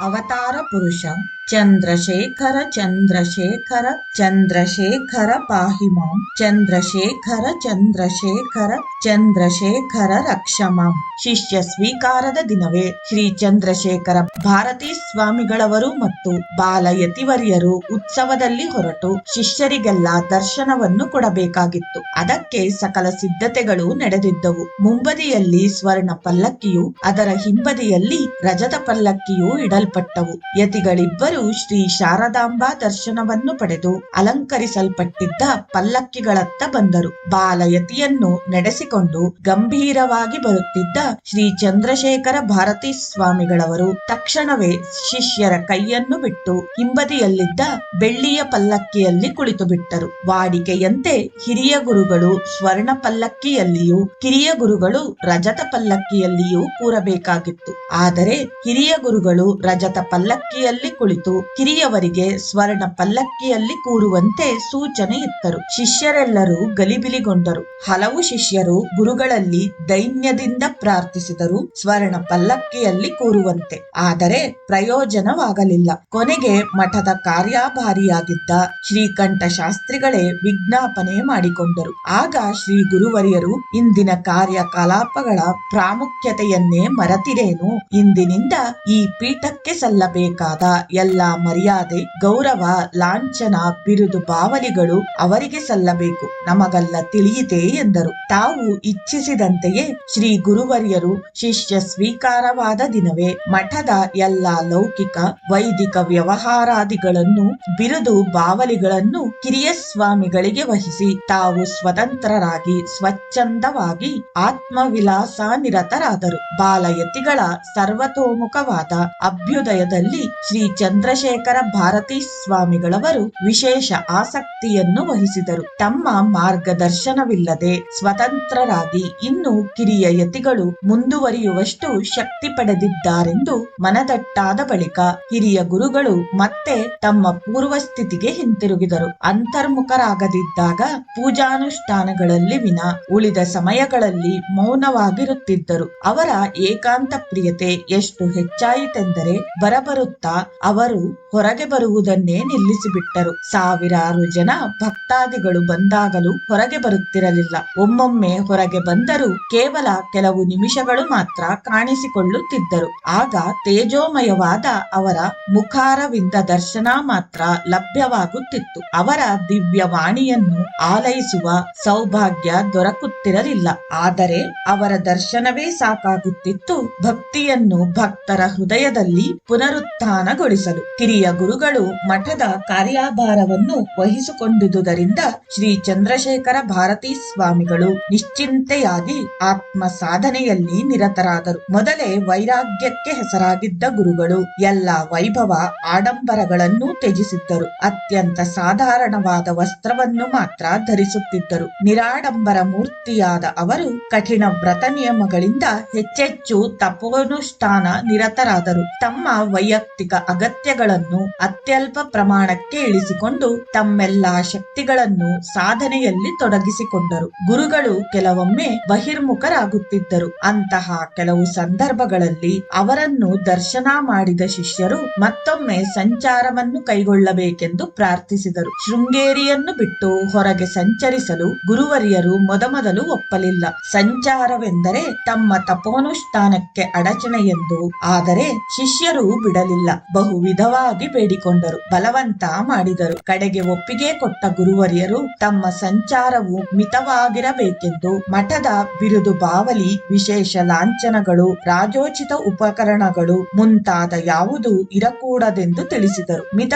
अवतार पुरुषं। ಚಂದ್ರಶೇಖರ ಚಂದ್ರಶೇಖರ ಚಂದ್ರಶೇಖರ ಪಾಹಿ ಮಾಂ ಚಂದ್ರಶೇಖರ ಚಂದ್ರಶೇಖರ ಚಂದ್ರಶೇಖರ ರಕ್ಷಮಾಂ. ಶಿಷ್ಯ ಸ್ವೀಕಾರದ ದಿನವೇ ಶ್ರೀ ಚಂದ್ರಶೇಖರ ಭಾರತೀ ಸ್ವಾಮಿಗಳವರು ಮತ್ತು ಬಾಲಯತಿವರ್ಯರು ಉತ್ಸವದಲ್ಲಿ ಹೊರಟು ಶಿಷ್ಯರಿಗೆಲ್ಲ ದರ್ಶನವನ್ನು ಕೊಡಬೇಕಾಗಿತ್ತು. ಅದಕ್ಕೆ ಸಕಲ ಸಿದ್ಧತೆಗಳು ನಡೆದಿದ್ದವು. ಮುಂಬದಿಯಲ್ಲಿ ಸ್ವರ್ಣ ಪಲ್ಲಕ್ಕಿಯು ಅದರ ಹಿಂಬದಿಯಲ್ಲಿ ರಜತ ಪಲ್ಲಕ್ಕಿಯೂ ಇಡಲ್ಪಟ್ಟವು. ಯತಿಗಳಿಬ್ಬರು ಶ್ರೀ ಶಾರದಾಂಬಾ ದರ್ಶನವನ್ನು ಪಡೆದು ಅಲಂಕರಿಸಲ್ಪಟ್ಟಿದ್ದ ಪಲ್ಲಕ್ಕಿಗಳತ್ತ ಬಂದರು. ಬಾಲಯತಿಯನ್ನು ನಡೆಸಿಕೊಂಡು ಗಂಭೀರವಾಗಿ ಬರುತ್ತಿದ್ದ ಶ್ರೀ ಚಂದ್ರಶೇಖರ ಭಾರತೀ ಸ್ವಾಮಿಗಳವರು ತಕ್ಷಣವೇ ಶಿಷ್ಯರ ಕೈಯನ್ನು ಬಿಟ್ಟು ಹಿಂಬದಿಯಲ್ಲಿದ್ದ ಬೆಳ್ಳಿಯ ಪಲ್ಲಕ್ಕಿಯಲ್ಲಿ ಕುಳಿತು ಬಿಟ್ಟರು ವಾಡಿಕೆಯಂತೆ ಹಿರಿಯ ಗುರುಗಳು ಸ್ವರ್ಣ ಪಲ್ಲಕ್ಕಿಯಲ್ಲಿಯೂ, ಕಿರಿಯ ಗುರುಗಳು ರಜತ ಪಲ್ಲಕ್ಕಿಯಲ್ಲಿಯೂ ಕೂರಬೇಕಾಗಿತ್ತು. ಆದರೆ ಹಿರಿಯ ಗುರುಗಳು ರಜತ ಪಲ್ಲಕ್ಕಿಯಲ್ಲಿ ಕುಳಿತು ಕಿರಿಯವರಿಗೆ ಸ್ವರ್ಣ ಪಲ್ಲಕ್ಕಿಯಲ್ಲಿ ಕೂರುವಂತೆ ಸೂಚನೆ ಇತ್ತರು. ಶಿಷ್ಯರೆಲ್ಲರೂ ಗಲಿಬಿಲಿಗೊಂಡರು. ಹಲವು ಶಿಷ್ಯರು ಗುರುಗಳಲ್ಲಿ ದೈನ್ಯದಿಂದ ಪ್ರಾರ್ಥಿಸಿದರು ಸ್ವರ್ಣ ಪಲ್ಲಕ್ಕಿಯಲ್ಲಿ ಕೂರುವಂತೆ. ಆದರೆ ಪ್ರಯೋಜನವಾಗಲಿಲ್ಲ. ಕೊನೆಗೆ ಮಠದ ಕಾರ್ಯಭಾರಿಯಾಗಿದ್ದ ಶ್ರೀಕಂಠ ಶಾಸ್ತ್ರಿಗಳೇ ವಿಜ್ಞಾಪನೆ ಮಾಡಿಕೊಂಡರು. ಆಗ ಶ್ರೀ ಗುರುವರಿಯರು ಇಂದಿನ ಕಾರ್ಯಕಲಾಪಗಳ ಪ್ರಾಮುಖ್ಯತೆಯನ್ನೇ ಮರೆತಿರೇನು? ಇಂದಿನಿಂದ ಈ ಪೀಠಕ್ಕೆ ಸಲ್ಲಬೇಕಾದ ಎಲ್ಲ ಮರ್ಯಾದೆ, ಗೌರವ, ಲಾಂಛನ, ಬಿರುದು ಬಾವಲಿಗಳು ಅವರಿಗೆ ಸಲ್ಲಬೇಕು. ನಮಗಲ್ಲ ತಿಳಿಯಿತೆ ಎಂದರು. ತಾವು ಇಚ್ಛಿಸಿದಂತೆಯೇ ಶ್ರೀ ಗುರುವರಿಯರು ಶಿಷ್ಯ ಸ್ವೀಕಾರವಾದ ದಿನವೇ ಮಠದ ಎಲ್ಲಾ ಲೌಕಿಕ, ವೈದಿಕ ವ್ಯವಹಾರಾದಿಗಳನ್ನು ಬಿರುದು ಬಾವಲಿಗಳನ್ನು ಕಿರಿಯ ಸ್ವಾಮಿಗಳಿಗೆ ವಹಿಸಿ. ತಾವು ಸ್ವತಂತ್ರರಾಗಿ, ಸ್ವಚ್ಛಂದವಾಗಿ ಆತ್ಮವಿಲಾಸ ನಿರತರಾದರು ಬಾಲಯತಿಗಳ ಸರ್ವತೋಮುಖವಾದ ಅಭ್ಯುದಯದಲ್ಲಿ ಶ್ರೀ ಚಂದ್ರಶೇಖರ ಭಾರತೀ ಸ್ವಾಮಿಗಳವರು ವಿಶೇಷ ಆಸಕ್ತಿಯನ್ನು ವಹಿಸಿದರು. ತಮ್ಮ ಮಾರ್ಗದರ್ಶನವಿಲ್ಲದೆ ಸ್ವತಂತ್ರರಾಗಿ ಇನ್ನು ಕಿರಿಯ ಯತಿಗಳು ಮುಂದುವರಿಯುವಷ್ಟು ಶಕ್ತಿ ಪಡೆದಿದ್ದಾರೆಂದು ಮನದಟ್ಟಾದ ಬಳಿಕ ಹಿರಿಯ ಗುರುಗಳು ಮತ್ತೆ ತಮ್ಮ ಪೂರ್ವ ಸ್ಥಿತಿಗೆ ಹಿಂತಿರುಗಿದರು. ಅಂತರ್ಮುಖರಾಗದಿದ್ದಾಗ ಪೂಜಾನುಷ್ಠಾನಗಳಲ್ಲಿ ವಿನ ಉಳಿದ ಸಮಯಗಳಲ್ಲಿ ಮೌನವಾಗಿರುತ್ತಿದ್ದರು. ಅವರ ಏಕಾಂತ ಪ್ರಿಯತೆ ಎಷ್ಟು ಹೆಚ್ಚಾಯಿತೆಂದರೆ ಬರಬರುತ್ತಾ ಅವರು ಹೊರಗೆ ಬರುವುದನ್ನೇ ನಿಲ್ಲಿಸಿಬಿಟ್ಟರು. ಸಾವಿರಾರು ಜನ ಭಕ್ತಾದಿಗಳು ಬಂದಾಗಲೂ ಹೊರಗೆ ಬರುತ್ತಿರಲಿಲ್ಲ. ಒಮ್ಮೊಮ್ಮೆ ಹೊರಗೆ ಬಂದರೂ ಕೇವಲ ಕೆಲವು ನಿಮಿಷಗಳು ಮಾತ್ರ ಕಾಣಿಸಿಕೊಳ್ಳುತ್ತಿದ್ದರು. ಆಗ ತೇಜೋಮಯವಾದ ಅವರ ಮುಖಾರವಿಂದ ದರ್ಶನ ಮಾತ್ರ ಲಭ್ಯವಾಗುತ್ತಿತ್ತು. ಅವರ ದಿವ್ಯವಾಣಿಯನ್ನು ಆಲೈಸುವ ಸೌಭಾಗ್ಯ ದೊರಕುತ್ತಿರಲಿಲ್ಲ. ಆದರೆ ಅವರ ದರ್ಶನವೇ ಸಾಕಾಗುತ್ತಿತ್ತು. ಭಕ್ತಿಯನ್ನು ಭಕ್ತರ ಹೃದಯದಲ್ಲಿ ಪುನರುತ್ಥಾನಗೊಳಿಸಲು ಕಿರಿಯ ಗುರುಗಳು ಮಠದ ಕಾರ್ಯಾಭಾರವನ್ನು ವಹಿಸಿಕೊಂಡಿದ್ದುದರಿಂದ ಶ್ರೀ ಚಂದ್ರಶೇಖರ ಭಾರತೀ ಸ್ವಾಮಿಗಳು ನಿಶ್ಚಿಂತೆಯಾಗಿ ಆತ್ಮ ಸಾಧನೆಯಲ್ಲಿ ನಿರತರಾದರು. ಮೊದಲೇ ವೈರಾಗ್ಯಕ್ಕೆ ಹೆಸರಾಗಿದ್ದ ಗುರುಗಳು ಎಲ್ಲ ವೈಭವ ಆಡಂಬರಗಳನ್ನು ತ್ಯಜಿಸಿದ್ದರು. ಅತ್ಯಂತ ಸಾಧಾರಣವಾದ ವಸ್ತ್ರವನ್ನು ಮಾತ್ರ ಧರಿಸುತ್ತಿದ್ದರು. ನಿರಾಡಂಬರ ಮೂರ್ತಿಯಾದ ಅವರು ಕಠಿಣ ವ್ರತ ನಿಯಮಗಳಿಂದ ಹೆಚ್ಚೆಚ್ಚು ತಪೋನುಷ್ಠಾನ ನಿರತರಾದರು. ತಮ್ಮ ವೈಯಕ್ತಿಕ ಅಗತ್ಯಗಳನ್ನು ಅತ್ಯಲ್ಪ ಪ್ರಮಾಣಕ್ಕೆ ಇಳಿಸಿಕೊಂಡು ತಮ್ಮೆಲ್ಲಾ ಶಕ್ತಿಗಳನ್ನು ಸಾಧನೆಯಲ್ಲಿ ತೊಡಗಿಸಿಕೊಂಡರು. ಗುರುಗಳು ಕೆಲವೊಮ್ಮೆ ಬಹಿರ್ಮುಖರಾಗುತ್ತಿದ್ದರು. ಅಂತಹ ಕೆಲವು ಸಂದರ್ಭಗಳಲ್ಲಿ ಅವರನ್ನು ದರ್ಶನ ಮಾಡಿದ ಶಿಷ್ಯರು ಮತ್ತೊಮ್ಮೆ ಸಂಚಾರವನ್ನು ಕೈಗೊಳ್ಳಬೇಕೆಂದು ಪ್ರಾರ್ಥಿಸಿದರು. ಶೃಂಗೇರಿಯನ್ನು ಬಿಟ್ಟು ಹೊರಗೆ ಸಂಚರಿಸಲು ಗುರುವರಿಯರು ಮೊದಮೊದಲು ಒಪ್ಪಲಿಲ್ಲ. ಸಂಚಾರವೆಂದರೆ ತಮ್ಮ ತಪೋನುಷ್ಠಾನಕ್ಕೆ ಅಡಚಣೆ ಎಂದು, ಆದರೆ ಶಿಷ್ಯರು ಬಿಡಲಿಲ್ಲ. ಬಹು ವಿಧವಾಗಿ ಬೇಡಿಕೊಂಡರು. ಬಲವಂತ ಮಾಡಿದರು. ಕಡೆಗೆ ಒಪ್ಪಿಗೆ ಕೊಟ್ಟ ಗುರುವರಿಯರು ತಮ್ಮ ಸಂಚಾರವು ಮಿತವಾಗಿರಬೇಕೆಂದು ಮಠದ ಬಿರುದು ಬಾವಲಿ, ವಿಶೇಷ ಲಾಂಛನಗಳು, ರಾಜೋಚಿತ ಉಪಕರಣಗಳು ಮುಂತಾದ ಯಾವುದೂ ಇರಕೂಡದೆಂದು ತಿಳಿಸಿದರು. ಮಿತ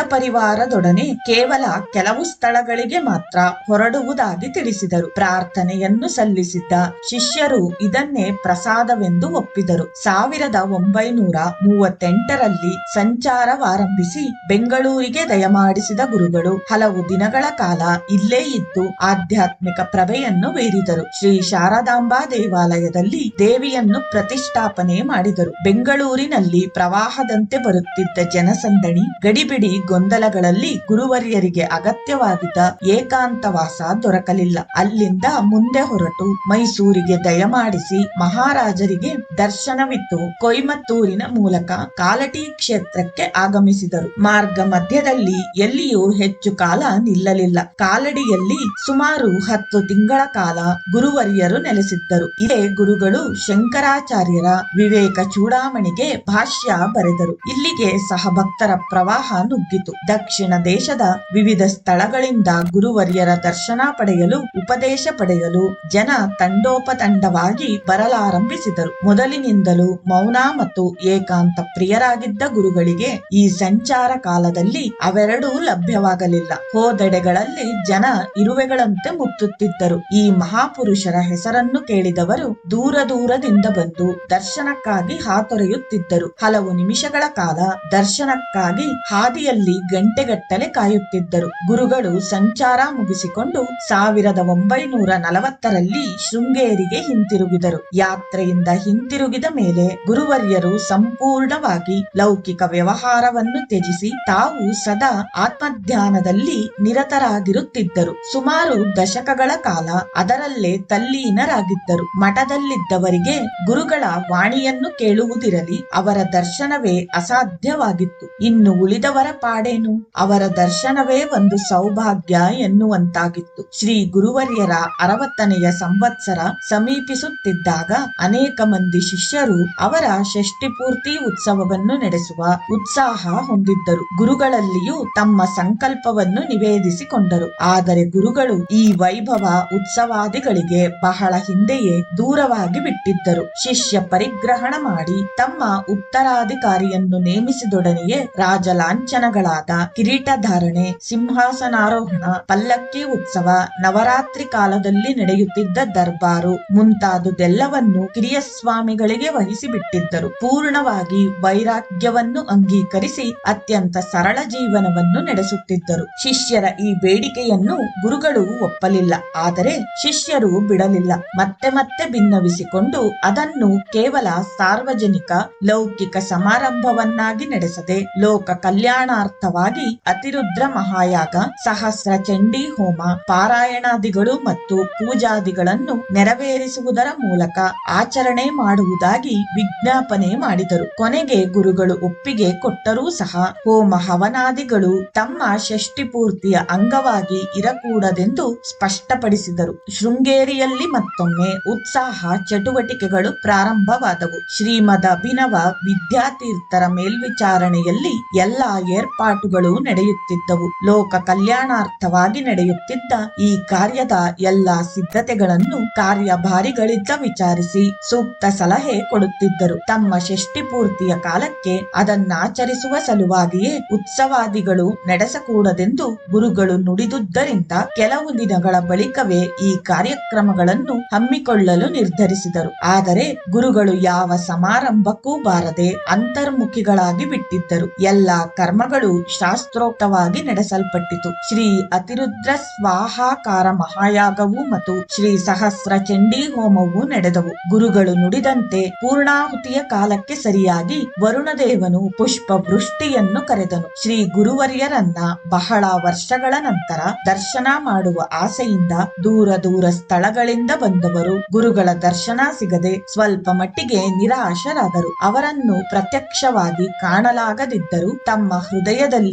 ಪರಿವಾರದೊಡನೆ ಕೇವಲ ಕೆಲವು ಸ್ಥಳಗಳಿಗೆ ಮಾತ್ರ ಹೊರಡುವುದಾಗಿ ತಿಳಿಸಿದರು. ಪ್ರಾರ್ಥನೆಯನ್ನು ಸಲ್ಲಿಸಿದ್ದ ಶಿಷ್ಯರು ಇದನ್ನೇ ಪ್ರಸಾದವೆಂದು ಒಪ್ಪಿದರು. ಸಾವಿರದ ಒಂಬೈನೂರ ಮೂವತ್ತೆಂಟರಲ್ಲಿ ಸಂಚಾರವಾರಂಭಿಸಿ ಬೆಂಗಳೂರಿಗೆ ದಯಮಾಡಿಸಿದ ಗುರುಗಳು ಹಲವು ದಿನಗಳ ಕಾಲ ಇಲ್ಲೇ ಇದ್ದು ಆಧ್ಯಾತ್ಮಿಕ ಪ್ರಭೆಯನ್ನು ಬೀರಿದರು. ಶ್ರೀ ಶಾರದಾಂಬಾ ದೇವಾಲಯದಲ್ಲಿ ದೇವಿಯನ್ನು ಪ್ರತಿಷ್ಠಾಪನೆ ಮಾಡಿದರು. ಬೆಂಗಳೂರಿನಲ್ಲಿ ಪ್ರವಾಹದಂತೆ ಬರುತ್ತಿದ್ದ ಜನಸಂದಣಿ ಗಡಿಬಿಡಿ ಗೊಂದಲ ಸ್ಥಳಗಳಲ್ಲಿ ಗುರುವರಿಯರಿಗೆ ಅಗತ್ಯವಾಗಿದ್ದ ಏಕಾಂತವಾಸ ದೊರಕಲಿಲ್ಲ. ಅಲ್ಲಿಂದ ಮುಂದೆ ಹೊರಟು ಮೈಸೂರಿಗೆ ದಯಮಾಡಿಸಿ ಮಹಾರಾಜರಿಗೆ ದರ್ಶನವಿತ್ತು. ಕೊಯಮತ್ತೂರಿನ ಮೂಲಕ ಕಾಲಟಿ ಕ್ಷೇತ್ರಕ್ಕೆ ಆಗಮಿಸಿದರು. ಮಾರ್ಗ ಮಧ್ಯದಲ್ಲಿ ಎಲ್ಲಿಯೂ ಹೆಚ್ಚು ಕಾಲ ನಿಲ್ಲಲಿಲ್ಲ. ಕಾಲಡಿಯಲ್ಲಿ ಸುಮಾರು ಹತ್ತು ತಿಂಗಳ ಕಾಲ ಗುರುವರಿಯರು ನೆಲೆಸಿದ್ದರು. ಇದೇ ಗುರುಗಳು ಶಂಕರಾಚಾರ್ಯರ ವಿವೇಕ ಚೂಡಾಮಣಿಗೆ ಭಾಷ್ಯ ಬರೆದರು. ಇಲ್ಲಿಗೆ ಸಹಭಕ್ತರ ಪ್ರವಾಹ ನುಗ್ಗಿತು. ದಕ್ಷಿಣ ದೇಶದ ವಿವಿಧ ಸ್ಥಳಗಳಿಂದ ಗುರುವರ್ಯರ ದರ್ಶನ ಪಡೆಯಲು ಉಪದೇಶ ಪಡೆಯಲು ಜನ ತಂಡೋಪತಂಡವಾಗಿ ಬರಲಾರಂಭಿಸಿದರು. ಮೊದಲಿನಿಂದಲೂ ಮೌನ ಮತ್ತು ಏಕಾಂತ ಪ್ರಿಯರಾಗಿದ್ದ ಗುರುಗಳಿಗೆ ಈ ಸಂಚಾರ ಕಾಲದಲ್ಲಿ ಅವೆರಡೂ ಲಭ್ಯವಾಗಲಿಲ್ಲ. ಹೋದೆಡೆಗಳಲ್ಲಿ ಜನ ಇರುವೆಗಳಂತೆ ಮುತ್ತುತ್ತಿದ್ದರು. ಈ ಮಹಾಪುರುಷರ ಹೆಸರನ್ನು ಕೇಳಿದವರು ದೂರ ದೂರದಿಂದ ಬಂದು ದರ್ಶನಕ್ಕಾಗಿ ಹಾತೊರೆಯುತ್ತಿದ್ದರು. ಹಲವು ನಿಮಿಷಗಳ ಕಾಲ ದರ್ಶನಕ್ಕಾಗಿ ಹಾದಿಯಲ್ಲಿ ಗಂಟೆಗಟ್ಟಲೆ ಕಾಯುತ್ತಿದ್ದರು. ಗುರುಗಳು ಸಂಚಾರ ಮುಗಿಸಿಕೊಂಡು ಸಾವಿರದ ಒಂಬೈನೂರ ನಲವತ್ತರಲ್ಲಿ ಶೃಂಗೇರಿಗೆ ಹಿಂತಿರುಗಿದರು. ಯಾತ್ರೆಯಿಂದ ಹಿಂತಿರುಗಿದ ಮೇಲೆ ಗುರುವರ್ಯರು ಸಂಪೂರ್ಣವಾಗಿ ಲೌಕಿಕ ವ್ಯವಹಾರವನ್ನು ತ್ಯಜಿಸಿ ತಾವು ಸದಾ ಆತ್ಮಧ್ಯಾನದಲ್ಲಿ ನಿರತರಾಗಿರುತ್ತಿದ್ದರು. ಸುಮಾರು ದಶಕಗಳ ಕಾಲ ಅದರಲ್ಲೇ ತಲ್ಲೀನರಾಗಿದ್ದರು. ಮಠದಲ್ಲಿದ್ದವರಿಗೆ ಗುರುಗಳ ವಾಣಿಯನ್ನು ಕೇಳುವುದಿರಲಿ ಅವರ ದರ್ಶನವೇ ಅಸಾಧ್ಯವಾಗಿತ್ತು. ಇನ್ನು ಉಳಿದವರ ಪಾಡೇನು? ಅವರ ದರ್ಶನವೇ ಒಂದು ಸೌಭಾಗ್ಯ ಎನ್ನುವಂತಾಗಿತ್ತು. ಶ್ರೀ ಗುರುವರ್ಯರ ಅರವತ್ತನೆಯ ಸಂವತ್ಸರ ಸಮೀಪಿಸುತ್ತಿದ್ದಾಗ ಅನೇಕ ಮಂದಿ ಶಿಷ್ಯರು ಅವರ ಷಷ್ಠಿಪೂರ್ತಿ ಉತ್ಸವವನ್ನು ನಡೆಸುವ ಉತ್ಸಾಹ ಹೊಂದಿದ್ದರು. ಗುರುಗಳಲ್ಲಿಯೂ ತಮ್ಮ ಸಂಕಲ್ಪವನ್ನು ನಿವೇದಿಸಿಕೊಂಡರು. ಆದರೆ ಗುರುಗಳು ಈ ವೈಭವ ಉತ್ಸವಾದಿಗಳಿಗೆ ಬಹಳ ಹಿಂದೆಯೇ ದೂರವಾಗಿ ಬಿಟ್ಟಿದ್ದರು. ಶಿಷ್ಯ ಪರಿಗ್ರಹಣ ಮಾಡಿ ತಮ್ಮ ಉತ್ತರಾಧಿಕಾರಿಯನ್ನು ನೇಮಿಸಿದೊಡನೆಯೇ ರಾಜಲಾಂಛನಗಳಾದ ಕಿರೀಟಧಾರಣೆ, ಸಿಂಹಾಸನಾರೋಹಣ, ಪಲ್ಲಕ್ಕಿ ಉತ್ಸವ, ನವರಾತ್ರಿ ಕಾಲದಲ್ಲಿ ನಡೆಯುತ್ತಿದ್ದ ದರ್ಬಾರು ಮುಂತಾದುದೆಲ್ಲವನ್ನು ಕಿರಿಯ ಸ್ವಾಮಿಗಳಿಗೆ ವಹಿಸಿಬಿಟ್ಟಿದ್ದರು. ಪೂರ್ಣವಾಗಿ ವೈರಾಗ್ಯವನ್ನು ಅಂಗೀಕರಿಸಿ ಅತ್ಯಂತ ಸರಳ ಜೀವನವನ್ನು ನಡೆಸುತ್ತಿದ್ದರು. ಶಿಷ್ಯರ ಈ ಬೇಡಿಕೆಯನ್ನು ಗುರುಗಳು ಒಪ್ಪಲಿಲ್ಲ. ಆದರೆ ಶಿಷ್ಯರು ಬಿಡಲಿಲ್ಲ. ಮತ್ತೆ ಮತ್ತೆ ಭಿನ್ನವಿಸಿಕೊಂಡು ಅದನ್ನು ಕೇವಲ ಸಾರ್ವಜನಿಕ, ಲೌಕಿಕ ಸಮಾರಂಭವನ್ನಾಗಿ ನಡೆಸದೆ, ಲೋಕ ಕಲ್ಯಾಣಾರ್ಥವಾಗಿ ಅತಿರುದ್ರ ಮಹಾಯಾಗ ಸಹಸ್ರ ಚಂಡಿ ಹೋಮ ಪಾರಾಯಣಾದಿಗಳು ಮತ್ತು ಪೂಜಾದಿಗಳನ್ನು ನೆರವೇರಿಸುವುದರ ಮೂಲಕ ಆಚರಣೆ ಮಾಡುವುದಾಗಿ ವಿಜ್ಞಾಪನೆ ಮಾಡಿದರು. ಕೊನೆಗೆ ಗುರುಗಳು ಒಪ್ಪಿಗೆ ಕೊಟ್ಟರೂ ಸಹ ಹೋಮ ಹವನಾದಿಗಳು ತಮ್ಮ ಷಷ್ಠಿ ಪೂರ್ತಿಯ ಅಂಗವಾಗಿ ಇರಕೂಡದೆಂದು ಸ್ಪಷ್ಟಪಡಿಸಿದರು. ಶೃಂಗೇರಿಯಲ್ಲಿ ಮತ್ತೊಮ್ಮೆ ಉತ್ಸಾಹ ಚಟುವಟಿಕೆಗಳು ಪ್ರಾರಂಭವಾದವು. ಶ್ರೀಮದ ಅಭಿನವ ವಿದ್ಯಾತೀರ್ಥರ ಮೇಲ್ವಿಚಾರಣೆಯಲ್ಲಿ ಎಲ್ಲಾ ಏರ್ಪಾಟುಗಳು ನಡೆಯುತ್ತಿದ್ದವು. ಲೋಕ ಕಲ್ಯಾಣಾರ್ಥವಾಗಿ ನಡೆಯುತ್ತಿದ್ದ ಈ ಕಾರ್ಯದ ಎಲ್ಲ ಸಿದ್ಧತೆಗಳನ್ನು ಕಾರ್ಯಭಾರಿಗಳಿದ್ದ ವಿಚಾರಿಸಿ ಸೂಕ್ತ ಸಲಹೆ ಕೊಡುತ್ತಿದ್ದರು. ತಮ್ಮ ಷಷ್ಠಿ ಪೂರ್ತಿಯ ಕಾಲಕ್ಕೆ ಅದನ್ನಾಚರಿಸುವ ಸಲುವಾಗಿಯೇ ಉತ್ಸವಾದಿಗಳು ನಡೆಸಕೂಡದೆಂದು ಗುರುಗಳು ನುಡಿದುದರಿಂದ ಕೆಲವು ದಿನಗಳ ಬಳಿಕವೇ ಈ ಕಾರ್ಯಕ್ರಮಗಳನ್ನು ಹಮ್ಮಿಕೊಳ್ಳಲು ನಿರ್ಧರಿಸಿದರು. ಆದರೆ ಗುರುಗಳು ಯಾವ ಸಮಾರಂಭಕ್ಕೂ ಬಾರದೆ ಅಂತರ್ಮುಖಿಗಳಾಗಿ ಬಿಟ್ಟಿದ್ದರು. ಎಲ್ಲ ಕರ್ಮಗಳು ಶಾಸ್ತ್ರೋಕ್ತವಾಗಿ ನಡೆಸಲ್ಪಟ್ಟಿತು. ಶ್ರೀ ಅತಿರುದ್ರ ಸ್ವಾಹಾಕಾರ ಮಹಾಯಾಗವು ಮತ್ತು ಶ್ರೀ ಸಹಸ್ರ ಚಂಡೀ ಹೋಮವು ನಡೆದವು. ಗುರುಗಳು ನುಡಿದಂತೆ ಪೂರ್ಣಾಹುತಿಯ ಕಾಲಕ್ಕೆ ಸರಿಯಾಗಿ ವರುಣದೇವನು ಪುಷ್ಪ ವೃಷ್ಟಿಯನ್ನು ಕರೆದನು. ಶ್ರೀ ಗುರುವರ್ಯರನ್ನ ಬಹಳ ವರ್ಷಗಳ ನಂತರ ದರ್ಶನ ಮಾಡುವ ಆಸೆಯಿಂದ ದೂರ ದೂರ ಸ್ಥಳಗಳಿಂದ ಬಂದವರು ಗುರುಗಳ ದರ್ಶನ ಸಿಗದೆ ಸ್ವಲ್ಪ ಮಟ್ಟಿಗೆ ನಿರಾಶರಾದರು. ಅವರನ್ನು ಪ್ರತ್ಯಕ್ಷವಾಗಿ ಕಾಣಲಾಗದಿದ್ದರೂ ತಮ್ಮ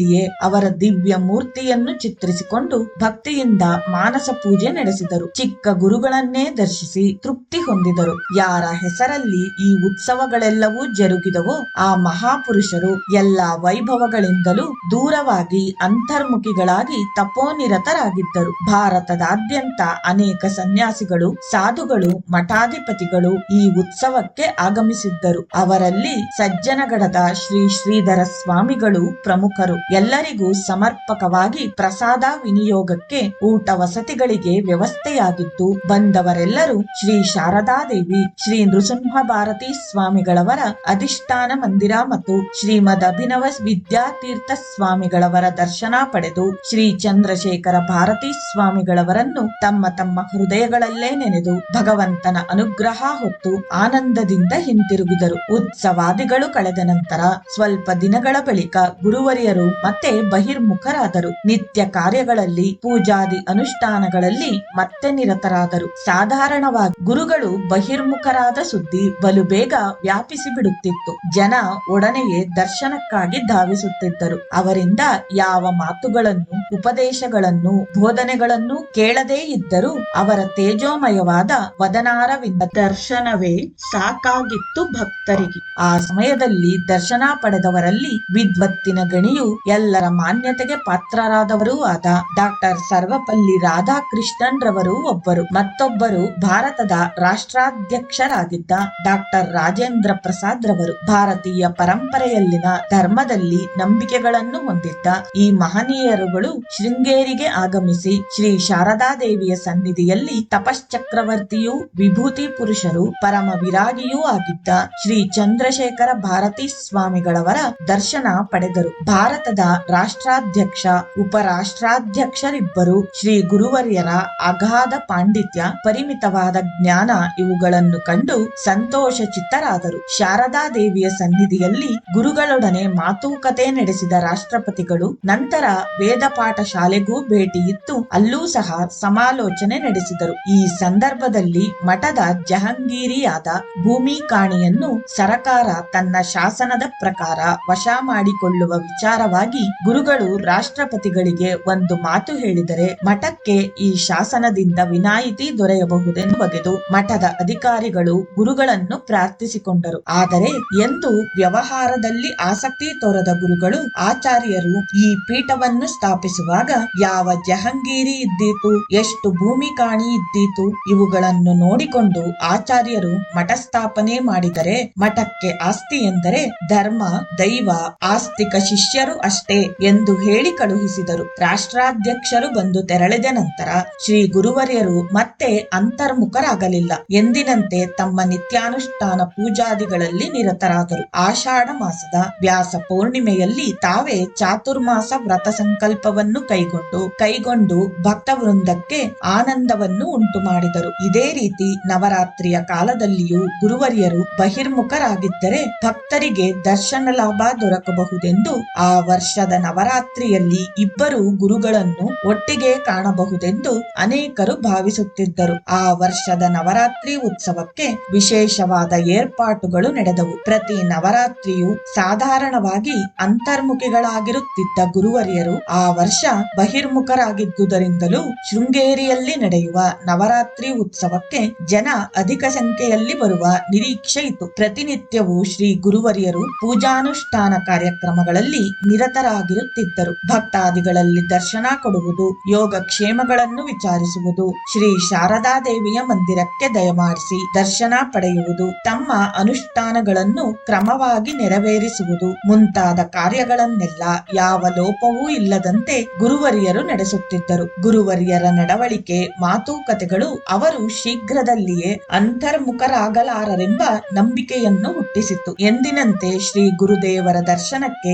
ಹೃದಯದಲ್ಲಿಯೇ ಅವರ ದಿವ್ಯ ಮೂರ್ತಿಯನ್ನು ಚಿತ್ರಿಸಿಕೊಂಡು ಭಕ್ತಿಯಿಂದ ಮಾನಸ ಪೂಜೆ ನಡೆಸಿದರು. ಚಿಕ್ಕ ಗುರುಗಳನ್ನೇ ದರ್ಶಿಸಿ ತೃಪ್ತಿ ಹೊಂದಿದರು. ಯಾರ ಹೆಸರಲ್ಲಿ ಈ ಉತ್ಸವಗಳೆಲ್ಲವೂ ಜರುಗಿದವೋ ಆ ಮಹಾಪುರುಷರು ಎಲ್ಲಾ ವೈಭವಗಳಿಂದಲೂ ದೂರವಾಗಿ ಅಂತರ್ಮುಖಿಗಳಾಗಿ ತಪೋನಿರತರಾಗಿದ್ದರು. ಭಾರತದಾದ್ಯಂತ ಅನೇಕ ಸನ್ಯಾಸಿಗಳು, ಸಾಧುಗಳು, ಮಠಾಧಿಪತಿಗಳು ಈ ಉತ್ಸವಕ್ಕೆ ಆಗಮಿಸಿದ್ದರು. ಅವರಲ್ಲಿ ಸಜ್ಜನಗಡದ ಶ್ರೀ ಶ್ರೀಧರ ಸ್ವಾಮಿಗಳು ಪ್ರಮುಖರು. ಎಲ್ಲರಿಗೂ ಸಮರ್ಪಕವಾಗಿ ಪ್ರಸಾದ ವಿನಿಯೋಗಕ್ಕೆ ಊಟ ವಸತಿಗಳಿಗೆ ವ್ಯವಸ್ಥೆಯಾಗಿದ್ದು, ಬಂದವರೆಲ್ಲರೂ ಶ್ರೀ ಶಾರದಾದೇವಿ, ಶ್ರೀ ನೃಸಿಂಹ ಭಾರತಿ ಸ್ವಾಮಿಗಳವರ ಅಧಿಷ್ಠಾನ ಮಂದಿರ ಮತ್ತು ಶ್ರೀಮದ್ ಅಭಿನವ ವಿದ್ಯಾತೀರ್ಥ ಸ್ವಾಮಿಗಳವರ ದರ್ಶನ ಪಡೆದು ಶ್ರೀ ಚಂದ್ರಶೇಖರ ಭಾರತಿ ಸ್ವಾಮಿಗಳವರನ್ನು ತಮ್ಮ ತಮ್ಮ ಹೃದಯಗಳಲ್ಲೇ ನೆನೆದು ಭಗವಂತನ ಅನುಗ್ರಹ ಹೊತ್ತು ಆನಂದದಿಂದ ಹಿಂತಿರುಗಿದರು. ಉತ್ಸವಾದಿಗಳು ಕಳೆದ ನಂತರ ಸ್ವಲ್ಪ ದಿನಗಳ ಬಳಿಕ ಗುರುವರಿಯರು ಮತ್ತೆ ಬಹಿರ್ಮುಖರಾದರು. ನಿತ್ಯ ಕಾರ್ಯಗಳಲ್ಲಿ, ಪೂಜಾದಿ ಅನುಷ್ಠಾನಗಳಲ್ಲಿ ಮತ್ತೆ ನಿರತರಾದರು. ಸಾಧಾರಣವಾಗಿ ಗುರುಗಳು ಬಹಿರ್ಮುಖರಾದ ಸುದ್ದಿ ಬಲು ಬೇಗ ವ್ಯಾಪಿಸಿ ಬಿಡುತ್ತಿತ್ತು ಜನ ಒಡನೆಯೇ ದರ್ಶನಕ್ಕಾಗಿ ಧಾವಿಸುತ್ತಿದ್ದರು. ಅವರಿಂದ ಯಾವ ಮಾತುಗಳನ್ನು, ಉಪದೇಶಗಳನ್ನು, ಬೋಧನೆಗಳನ್ನು ಕೇಳದೇ ಇದ್ದರೂ ಅವರ ತೇಜೋಮಯವಾದ ವದನಾರವಿಂದ ದರ್ಶನವೇ ಸಾಕಾಗಿತ್ತು ಭಕ್ತರಿಗೆ. ಆ ಸಮಯದಲ್ಲಿ ದರ್ಶನ ಪಡೆದವರಲ್ಲಿ ವಿದ್ವತ್ತಿನ ಗಣಿಯು ಎಲ್ಲರ ಮಾನ್ಯತೆಗೆ ಪಾತ್ರರಾದವರೂ ಆದ ಡಾಕ್ಟರ್ ಸರ್ವಪಲ್ಲಿ ರಾಧಾಕೃಷ್ಣನ್ ರವರು ಒಬ್ಬರು. ಮತ್ತೊಬ್ಬರು ಭಾರತದ ರಾಷ್ಟ್ರಾಧ್ಯಕ್ಷರಾಗಿದ್ದ ಡಾಕ್ಟರ್ ರಾಜೇಂದ್ರ ಪ್ರಸಾದ್ ರವರು. ಭಾರತೀಯ ಪರಂಪರೆಯಲ್ಲಿನ ಧರ್ಮದಲ್ಲಿ ನಂಬಿಕೆಗಳನ್ನು ಹೊಂದಿದ್ದ ಈ ಮಹನೀಯರುಗಳು ಶೃಂಗೇರಿಗೆ ಆಗಮಿಸಿ ಶ್ರೀ ಶಾರದಾ ದೇವಿಯ ಸನ್ನಿಧಿಯಲ್ಲಿ ತಪಶ್ಚಕ್ರವರ್ತಿಯೂ ವಿಭೂತಿ ಪುರುಷರು ಪರಮ ವಿರಾಗಿಯೂ ಆಗಿದ್ದ ಶ್ರೀ ಚಂದ್ರಶೇಖರ ಭಾರತೀ ಸ್ವಾಮಿಗಳವರ ದರ್ಶನ ಪಡೆದರು. ಭಾರತದ ರಾಷ್ಟ್ರಾಧ್ಯಕ್ಷ, ಉಪರಾಷ್ಟ್ರಾಧ್ಯಕ್ಷರಿಬ್ಬರು ಶ್ರೀ ಗುರುವರ್ಯರ ಅಗಾಧ ಪಾಂಡಿತ್ಯ, ಪರಿಮಿತವಾದ ಜ್ಞಾನ ಇವುಗಳನ್ನು ಕಂಡು ಸಂತೋಷ ಚಿತ್ತರಾದರು ಶಾರದಾ ದೇವಿಯ ಸನ್ನಿಧಿಯಲ್ಲಿ ಗುರುಗಳೊಡನೆ ಮಾತುಕತೆ ನಡೆಸಿದ ರಾಷ್ಟ್ರಪತಿಗಳು ನಂತರ ವೇದ ಪಾಠ ಶಾಲೆಗೂ ಭೇಟಿ ಇತ್ತು. ಅಲ್ಲೂ ಸಹ ಸಮಾಲೋಚನೆ ನಡೆಸಿದರು. ಈ ಸಂದರ್ಭದಲ್ಲಿ ಮಠದ ಜಹಂಗೀರಿಯಾದ ಭೂಮಿ ಕಾಣಿಯನ್ನು ಸರಕಾರ ತನ್ನ ಶಾಸನದ ಪ್ರಕಾರ ವಶ ಮಾಡಿಕೊಳ್ಳುವ ವಿಚಾರವಾಗಿ ಗುರುಗಳು ರಾಷ್ಟ್ರಪತಿಗಳಿಗೆ ಒಂದು ಮಾತು ಹೇಳಿದರೆ ಮಠಕ್ಕೆ ಈ ಶಾಸನದಿಂದ ವಿನಾಯಿತಿ ದೊರೆಯಬಹುದೆಂದು ಬಗೆದು ಮಠದ ಅಧಿಕಾರಿಗಳು ಗುರುಗಳನ್ನು ಪ್ರಾರ್ಥಿಸಿಕೊಂಡರು. ಆದರೆ ಎಂದು ವ್ಯವಹಾರದಲ್ಲಿ ಆಸಕ್ತಿ ತೋರದ ಗುರುಗಳು ಆಚಾರ್ಯರು ಈ ಪೀಠವನ್ನು ಸ್ಥಾಪಿಸುವಾಗ ಯಾವ ಜಹಂಗೀರಿ ಇದ್ದೀತು, ಎಷ್ಟು ಭೂಮಿ ಕಾಣಿ ಇದ್ದೀತು ಇವುಗಳನ್ನು ನೋಡಿಕೊಂಡು ಆಚಾರ್ಯರು ಮಠ ಸ್ಥಾಪನೆ ಮಾಡಿದರೆ ಮಠಕ್ಕೆ ಆಸ್ತಿ ಎಂದರೆ ಧರ್ಮ, ದೈವ, ಆಸ್ತಿಕ ಶಿಷ್ಯರು ಅಷ್ಟೇ. ಎಂದು ಹೇಳಿ ಕಳುಹಿಸಿದರು. ರಾಷ್ಟ್ರಾಧ್ಯಕ್ಷರು ಬಂದು ತೆರಳಿದ ನಂತರ ಶ್ರೀ ಗುರುವರ್ಯರು ಮತ್ತೆ ಅಂತರ್ಮುಖರಾಗಲಿಲ್ಲ. ಎಂದಿನಂತೆ ತಮ್ಮ ನಿತ್ಯಾನುಷ್ಠಾನ ಪೂಜಾದಿಗಳಲ್ಲಿ ನಿರತರಾದರು. ಆಷಾಢ ಮಾಸದ ವ್ಯಾಸ ಪೂರ್ಣಿಮೆಯಲ್ಲಿ ತಾವೇ ಚಾತುರ್ಮಾಸ ವ್ರತ ಸಂಕಲ್ಪವನ್ನು ಕೈಗೊಂಡು ಕೈಗೊಂಡು ಭಕ್ತ ವೃಂದಕ್ಕೆ ಆನಂದವನ್ನು ಉಂಟು ಮಾಡಿದರು. ಇದೇ ರೀತಿ ನವರಾತ್ರಿಯ ಕಾಲದಲ್ಲಿಯೂ ಗುರುವರ್ಯರು ಬಹಿರ್ಮುಖರಾಗಿದ್ದರೆ ಭಕ್ತರಿಗೆ ದರ್ಶನ ಲಾಭ ದೊರಕಬಹುದೆಂದು ಆ ವರ್ಷದ ನವರಾತ್ರಿಯಲ್ಲಿ ಇಬ್ಬರು ಗುರುಗಳನ್ನು ಒಟ್ಟಿಗೆ ಕಾಣಬಹುದೆಂದು ಅನೇಕರು ಭಾವಿಸುತ್ತಿದ್ದರು. ಆ ವರ್ಷದ ನವರಾತ್ರಿ ಉತ್ಸವಕ್ಕೆ ವಿಶೇಷವಾದ ಏರ್ಪಾಟುಗಳು ನಡೆದವು. ಪ್ರತಿ ನವರಾತ್ರಿಯು ಸಾಧಾರಣವಾಗಿ ಅಂತರ್ಮುಖಿಗಳಾಗಿರುತ್ತಿದ್ದ ಗುರುವರಿಯರು ಆ ವರ್ಷ ಬಹಿರ್ಮುಖರಾಗಿದ್ದುದರಿಂದಲೂ ಶೃಂಗೇರಿಯಲ್ಲಿ ನಡೆಯುವ ನವರಾತ್ರಿ ಉತ್ಸವಕ್ಕೆ ಜನ ಅಧಿಕ ಸಂಖ್ಯೆಯಲ್ಲಿ ಬರುವ ನಿರೀಕ್ಷೆ ಇತ್ತು. ಪ್ರತಿನಿತ್ಯವೂ ಶ್ರೀ ಗುರುವರಿಯರು ಪೂಜಾನುಷ್ಠಾನ ಕಾರ್ಯಕ್ರಮಗಳಲ್ಲಿ ನಿರತರಾಗಿರುತ್ತಿದ್ದರು ಭಕ್ತಾದಿಗಳಲ್ಲಿ ದರ್ಶನ ಕೊಡುವುದು, ಯೋಗ ಕ್ಷೇಮಗಳನ್ನು ವಿಚಾರಿಸುವುದು, ಶ್ರೀ ಶಾರದಾ ದೇವಿಯ ಮಂದಿರಕ್ಕೆ ದಯಮಾಡಿಸಿ ದರ್ಶನ ಪಡೆಯುವುದು, ತಮ್ಮ ಅನುಷ್ಠಾನಗಳನ್ನು ಕ್ರಮವಾಗಿ ನೆರವೇರಿಸುವುದು, ಮುಂತಾದ ಕಾರ್ಯಗಳನ್ನೆಲ್ಲ ಯಾವ ಲೋಪವೂ ಇಲ್ಲದಂತೆ ಗುರುವರಿಯರು ನಡೆಸುತ್ತಿದ್ದರು. ಗುರುವರಿಯರ ನಡವಳಿಕೆ, ಮಾತುಕತೆಗಳು ಅವರು ಶೀಘ್ರದಲ್ಲಿಯೇ ಅಂತರ್ಮುಖರಾಗಲಾರರೆಂಬ ನಂಬಿಕೆಯನ್ನು ಹುಟ್ಟಿಸಿತು ಎಂದಿನಂತೆ ಶ್ರೀ ಗುರುದೇವರ ದರ್ಶನಕ್ಕೆ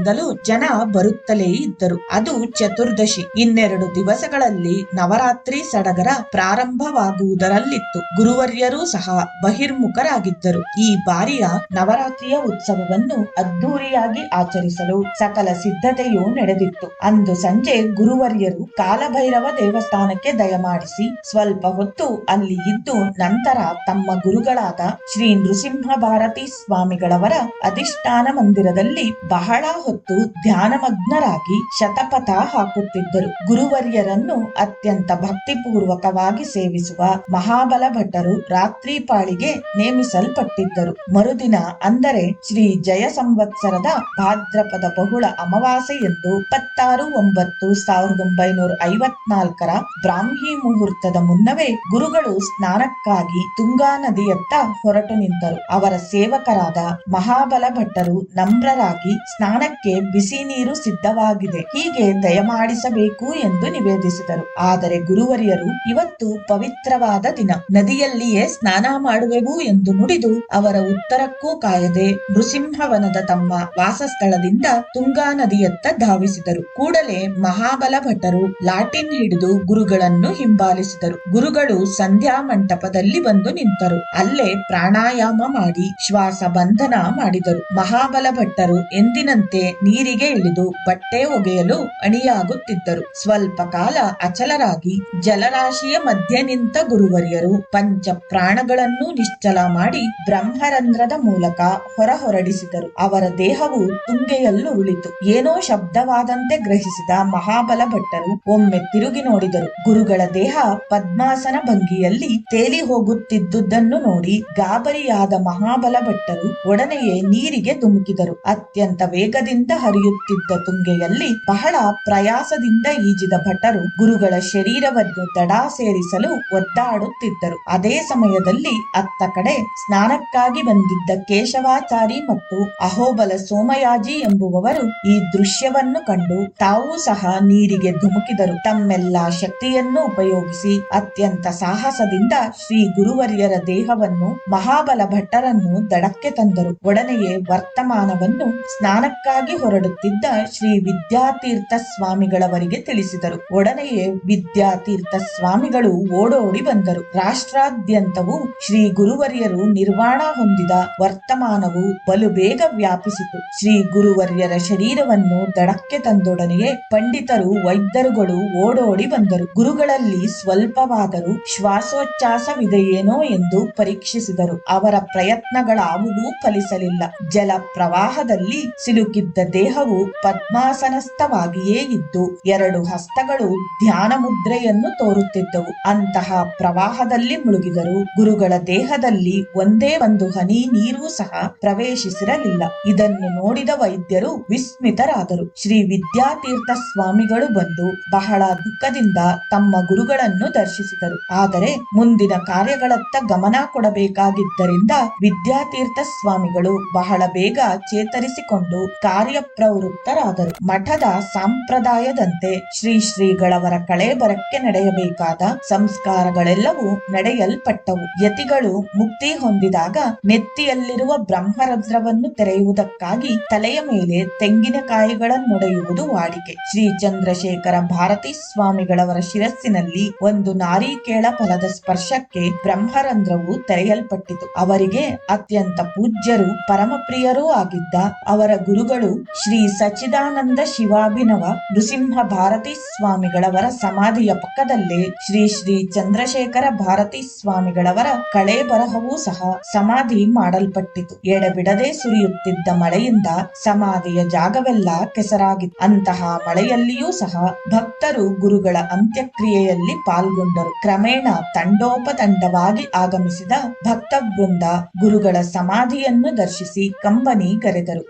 ಎಲ್ಲೆಡೆಗಳಿಂದಲೂ ಜನ ಬರುತ್ತಲೇ ಇದ್ದರು. ಅದು ಚತುರ್ದಶಿ. ಇನ್ನೆರಡು ದಿವಸಗಳಲ್ಲಿ ನವರಾತ್ರಿ ಸಡಗರ ಪ್ರಾರಂಭವಾಗುವುದರಲ್ಲಿತ್ತು. ಗುರುವರ್ಯರೂ ಸಹ ಬಹಿರ್ಮುಖರಾಗಿದ್ದರು. ಈ ಬಾರಿಯ ನವರಾತ್ರಿಯ ಉತ್ಸವವನ್ನು ಅದ್ದೂರಿಯಾಗಿ ಆಚರಿಸಲು ಸಕಲ ಸಿದ್ಧತೆಯೂ ನಡೆದಿತ್ತು. ಅಂದು ಸಂಜೆ ಗುರುವರ್ಯರು ಕಾಲಭೈರವ ದೇವಸ್ಥಾನಕ್ಕೆ ದಯಮಾಡಿಸಿ ಸ್ವಲ್ಪ ಹೊತ್ತು ಅಲ್ಲಿ ಇದ್ದು ನಂತರ ತಮ್ಮ ಗುರುಗಳಾದ ಶ್ರೀ ನೃಸಿಂಹ ಭಾರತಿ ಸ್ವಾಮಿಗಳವರ ಅಧಿಷ್ಠಾನ ಮಂದಿರದಲ್ಲಿ ಬಹಳ ಹೊತ್ತು ಧ್ಯಾನಮಗ್ನರಾಗಿ ಶತಪಥ ಹಾಕುತ್ತಿದ್ದರು. ಗುರುವರ್ಯರನ್ನು ಅತ್ಯಂತ ಭಕ್ತಿಪೂರ್ವಕವಾಗಿ ಸೇವಿಸುವ ಮಹಾಬಲ ಭಟ್ಟರು ರಾತ್ರಿ ಪಾಳಿಗೆ ನೇಮಿಸಲ್ಪಟ್ಟಿದ್ದರು. ಮರುದಿನ ಅಂದರೆ ಶ್ರೀ ಜಯ ಸಂವತ್ಸರದ ಭಾದ್ರಪದ ಬಹುಳ ಅಮಾವಾಸೆ ಎಂದು ಇಪ್ಪತ್ತಾರು ಒಂಬತ್ತು ಸಾವಿರದ ಒಂಬೈನೂರ ಐವತ್ನಾಲ್ಕರ ಬ್ರಾಹ್ಮಿ ಮುಹೂರ್ತದ ಮುನ್ನವೇ ಗುರುಗಳು ಸ್ನಾನಕ್ಕಾಗಿ ತುಂಗಾ ನದಿಯತ್ತ ಹೊರಟು ನಿಂತರು. ಅವರ ಸೇವಕರಾದ ಮಹಾಬಲ ಭಟ್ಟರು ನಮ್ರರಾಗಿ ಸ್ನಾನಕ್ಕೆ ಬಿಸಿ ನೀರು ಸಿದ್ಧವಾಗಿದೆ. ಹೀಗೆ ದಯಮಾಡಿಸಬೇಕು ಎಂದು ನಿವೇದಿಸಿದರು. ಆದರೆ ಗುರುವರಿಯರು, ಇವತ್ತು ಪವಿತ್ರವಾದ ದಿನ. ನದಿಯಲ್ಲಿಯೇ ಸ್ನಾನ ಮಾಡುವೆವು ಎಂದು ನುಡಿದು ಅವರ ಉತ್ತರಕ್ಕೂ ಕಾಯದೆ ನೃಸಿಂಹವನದ ತಮ್ಮ ವಾಸಸ್ಥಳದಿಂದ ತುಂಗಾ ನದಿಯತ್ತ ಧಾವಿಸಿದರು. ಕೂಡಲೇ ಮಹಾಬಲ ಭಟ್ಟರು ಲಾಟಿನ್ ಹಿಡಿದು ಗುರುಗಳನ್ನು ಹಿಂಬಾಲಿಸಿದರು. ಗುರುಗಳು ಸಂಧ್ಯಾ ಮಂಟಪದಲ್ಲಿ ಬಂದು ನಿಂತರು. ಅಲ್ಲೇ ಪ್ರಾಣಾಯಾಮ ಮಾಡಿ ಶ್ವಾಸ ಬಂಧನ ಮಾಡಿದರು. ಮಹಾಬಲ ಭಟ್ಟರು ಎಂದಿನಂತೆ ನೀರಿಗೆ ಇಳಿದು ಬಟ್ಟೆ ಒಗೆಯಲು ಅಣಿಯಾಗುತ್ತಿದ್ದರು. ಸ್ವಲ್ಪ ಕಾಲ ಅಚಲರಾಗಿ ಜಲರಾಶಿಯ ಮಧ್ಯೆ ನಿಂತ ಗುರುವರಿಯರು ಪಂಚ ಪ್ರಾಣಗಳನ್ನು ನಿಶ್ಚಲ ಮಾಡಿ ಬ್ರಹ್ಮರಂಧ್ರದ ಮೂಲಕ ಹೊರ ಹೊರಡಿಸಿದರು ಅವರ ದೇಹವು ತುಂಗೆಯಲ್ಲೂ ಉಳಿತು. ಏನೋ ಶಬ್ದವಾದಂತೆ ಗ್ರಹಿಸಿದ ಮಹಾಬಲ ಭಟ್ಟರು ಒಮ್ಮೆ ತಿರುಗಿ ನೋಡಿದರು. ಗುರುಗಳ ದೇಹ ಪದ್ಮಾಸನ ಭಂಗಿಯಲ್ಲಿ ತೇಲಿ ಹೋಗುತ್ತಿದ್ದುದನ್ನು ನೋಡಿ ಗಾಬರಿಯಾದ ಮಹಾಬಲ ಭಟ್ಟರು ಒಡನೆಯೇ ನೀರಿಗೆ ಧುಮುಕಿದರು. ಅತ್ಯಂತ ವೇಗದಿಂದ ಹರಿಯುತ್ತಿದ್ದ ತುಂಗೆಯಲ್ಲಿ ಬಹಳ ಪ್ರಯಾಸದಿಂದ ಈಜಿದ ಭಟ್ಟರು ಗುರುಗಳ ಶರೀರವನ್ನು ದಡ ಸೇರಿಸಲು ಒದ್ದಾಡುತ್ತಿದ್ದರು. ಅದೇ ಸಮಯದಲ್ಲಿ ಅತ್ತ ಕಡೆ ಸ್ನಾನಕ್ಕಾಗಿ ಬಂದಿದ್ದ ಕೇಶವಾಚಾರಿ ಮತ್ತು ಅಹೋಬಲ ಸೋಮಯಾಜಿ ಎಂಬುವವರು ಈ ದೃಶ್ಯವನ್ನು ಕಂಡು ತಾವೂ ಸಹ ನೀರಿಗೆ ಧುಮುಕಿದರು. ತಮ್ಮೆಲ್ಲಾ ಶಕ್ತಿಯನ್ನು ಉಪಯೋಗಿಸಿ ಅತ್ಯಂತ ಸಾಹಸದಿಂದ ಶ್ರೀ ಗುರುವರ್ಯರ ದೇಹವನ್ನು ಮಹಾಬಲ ಭಟ್ಟರನ್ನು ದಡಕ್ಕೆ ತಂದರು. ಒಡನೆಯೇ ವರ್ತಮಾನವನ್ನು ಸ್ನಾನಕ್ಕಾಗಿ ಹೊರಡುತ್ತಿದ್ದ ಶ್ರೀ ವಿದ್ಯಾತೀರ್ಥ ಸ್ವಾಮಿಗಳವರಿಗೆ ತಿಳಿಸಿದರು. ಒಡನೆಯೇ ವಿದ್ಯಾತೀರ್ಥ ಸ್ವಾಮಿಗಳು ಓಡೋಡಿ ಬಂದರು. ರಾಷ್ಟ್ರಾದ್ಯಂತವೂ ಶ್ರೀ ಗುರುವರ್ಯರು ನಿರ್ವಾಣ ಹೊಂದಿದ ವರ್ತಮಾನವು ಬಲು ಬೇಗ ವ್ಯಾಪಿಸಿತು. ಶ್ರೀ ಗುರುವರ್ಯರ ಶರೀರವನ್ನು ದಡಕ್ಕೆ ತಂದೊಡನೆಯೇ ಪಂಡಿತರು, ವೈದ್ಯರುಗಳು ಓಡೋಡಿ ಬಂದರು. ಗುರುಗಳಲ್ಲಿ ಸ್ವಲ್ಪವಾದರೂ ಶ್ವಾಸೋಚ್ಛಾಸವಿದೆಯೇನೋ ಎಂದು ಪರೀಕ್ಷಿಸಿದರು. ಅವರ ಪ್ರಯತ್ನಗಳಾವುದೂ ಫಲಿಸಲಿಲ್ಲ. ಜಲ ಪ್ರವಾಹದಲ್ಲಿ ಸಿಲುಕಿದ್ದ ದೇಹವು ಪದ್ಮಾಸನಸ್ಥವಾಗಿಯೇ ಇದ್ದು, ಎರಡು ಹಸ್ತಗಳು ಧ್ಯಾನ ಮುದ್ರೆಯನ್ನು ತೋರುತ್ತಿದ್ದವು. ಅಂತಹ ಪ್ರವಾಹದಲ್ಲಿ ಮುಳುಗಿದರು ಗುರುಗಳ ದೇಹದಲ್ಲಿ ಒಂದೇ ಒಂದು ಹನಿ ನೀರು ಸಹ ಪ್ರವೇಶಿಸಿರಲಿಲ್ಲ. ಇದನ್ನು ನೋಡಿದ ವೈದ್ಯರು ವಿಸ್ಮಿತರಾದರು. ಶ್ರೀ ವಿದ್ಯಾತೀರ್ಥ ಸ್ವಾಮಿಗಳು ಬಂದು ಬಹಳ ದುಃಖದಿಂದ ತಮ್ಮ ಗುರುಗಳನ್ನು ದರ್ಶಿಸಿದರು. ಆದರೆ ಮುಂದಿನ ಕಾರ್ಯಗಳತ್ತ ಗಮನ ಕೊಡಬೇಕಾಗಿದ್ದರಿಂದ ವಿದ್ಯಾತೀರ್ಥ ಸ್ವಾಮಿಗಳು ಬಹಳ ಬೇಗ ಚೇತರಿಸಿಕೊಂಡು ಕಾರ್ಯಪ್ರವೃತ್ತರಾದರು ಮಠದ ಸಂಪ್ರದಾಯದಂತೆ ಶ್ರೀ ಶ್ರೀಗಳವರ ಕಳೇಬರಕ್ಕೆ ನಡೆಯಬೇಕಾದ ಸಂಸ್ಕಾರಗಳೆಲ್ಲವೂ ನಡೆಯಲ್ಪಟ್ಟವು. ಯತಿಗಳು ಮುಕ್ತಿ ಹೊಂದಿದಾಗ ನೆತ್ತಿಯಲ್ಲಿರುವ ಬ್ರಹ್ಮರಂಧ್ರವನ್ನು ತೆರೆಯುವುದಕ್ಕಾಗಿ ತಲೆಯ ಮೇಲೆ ತೆಂಗಿನಕಾಯಿಗಳನ್ನೊಡೆಯುವುದು ವಾಡಿಕೆ. ಶ್ರೀ ಚಂದ್ರಶೇಖರ ಭಾರತಿ ಸ್ವಾಮಿಗಳವರ ಶಿರಸ್ಸಿನಲ್ಲಿ ಒಂದು ನಾರಿಕೇಳ ಫಲದ ಸ್ಪರ್ಶಕ್ಕೆ ಬ್ರಹ್ಮರಂಧ್ರವು ತೆರೆಯಲ್ಪಟ್ಟಿತು. ಅವರಿಗೆ ಅತ್ಯಂತ ಪೂಜ್ಯರು, ಪರಮಪ್ರಿಯರೂ ಆಗಿದ್ದ ಅವರ ಗುರುಗಳು ಶ್ರೀ ಸಚ್ಚಿದಾನಂದ ಶಿವಾಭಿನವ ನೃಸಿಂಹ ಭಾರತೀ ಸ್ವಾಮಿಗಳವರ ಸಮಾಧಿಯ ಪಕ್ಕದಲ್ಲೇ ಶ್ರೀ ಶ್ರೀ ಚಂದ್ರಶೇಖರ ಭಾರತೀ ಸ್ವಾಮಿಗಳವರ ಕಳೆ ಬರಹವೂ ಸಹ ಸಮಾಧಿ ಮಾಡಲ್ಪಟ್ಟಿತು. ಎಡಬಿಡದೆ ಸುರಿಯುತ್ತಿದ್ದ ಮಳೆಯಿಂದ ಸಮಾಧಿಯ ಜಾಗವೆಲ್ಲ ಕೆಸರಾಗಿತ್ತು. ಅಂತಹ ಮಳೆಯಲ್ಲಿಯೂ ಸಹ ಭಕ್ತರು ಗುರುಗಳ ಅಂತ್ಯಕ್ರಿಯೆಯಲ್ಲಿ ಪಾಲ್ಗೊಂಡರು. ಕ್ರಮೇಣ ತಂಡೋಪತಂಡವಾಗಿ ಆಗಮಿಸಿದ ಭಕ್ತ ವೃಂದ ಗುರುಗಳ ಸಮಾಧಿಯನ್ನು ದರ್ಶಿಸಿ ಕಂಬನಿ ಕರೆದರು.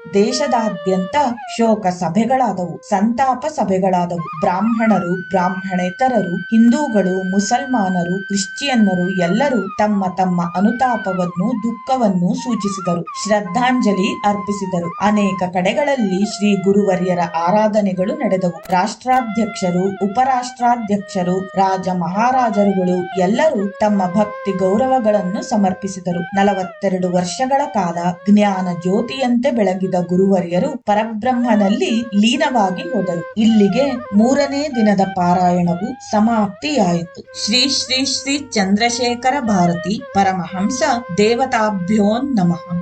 ದೇಶದಾದ್ಯಂತ ಶೋಕ ಸಭೆಗಳಾದವು, ಸಂತಾಪ ಸಭೆಗಳಾದವು. ಬ್ರಾಹ್ಮಣರು, ಬ್ರಾಹ್ಮಣೇತರರು, ಹಿಂದೂಗಳು, ಮುಸಲ್ಮಾನರು, ಕ್ರಿಶ್ಚಿಯನ್ನರು ಎಲ್ಲರೂ ತಮ್ಮ ತಮ್ಮ ಅನುತಾಪವನ್ನು, ದುಃಖವನ್ನು ಸೂಚಿಸಿದರು, ಶ್ರದ್ಧಾಂಜಲಿ ಅರ್ಪಿಸಿದರು. ಅನೇಕ ಕಡೆಗಳಲ್ಲಿ ಶ್ರೀ ಗುರುವರ್ಯರ ಆರಾಧನೆಗಳು ನಡೆದವು. ರಾಷ್ಟ್ರಾಧ್ಯಕ್ಷರು, ಉಪರಾಷ್ಟ್ರಾಧ್ಯಕ್ಷರು ರಾಜ ಮಹಾರಾಜರುಗಳು ಎಲ್ಲರೂ ತಮ್ಮ ಭಕ್ತಿ ಗೌರವಗಳನ್ನು ಸಮರ್ಪಿಸಿದರು. ನಲವತ್ತೆರಡು ವರ್ಷಗಳ ಕಾಲ ಜ್ಞಾನ ಜ್ಯೋತಿಯಂತೆ ಬೆಳಗಿದ ಗುರುವರ್ಯರು ಪರಬ್ರಹ್ಮನಲ್ಲಿ ಲೀನವಾಗಿ ಹೋದರು ಇಲ್ಲಿಗೆ ಮೂರನೇ ದಿನದ ಪಾರಾಯಣವು ಸಮಾಪ್ತಿಯಾಯಿತು. ಶ್ರೀ ಶ್ರೀ ಶ್ರೀ ಚಂದ್ರಶೇಖರ ಭಾರತಿ ಪರಮಹಂಸ ದೇವತಾಭ್ಯೋ ನಮಃ.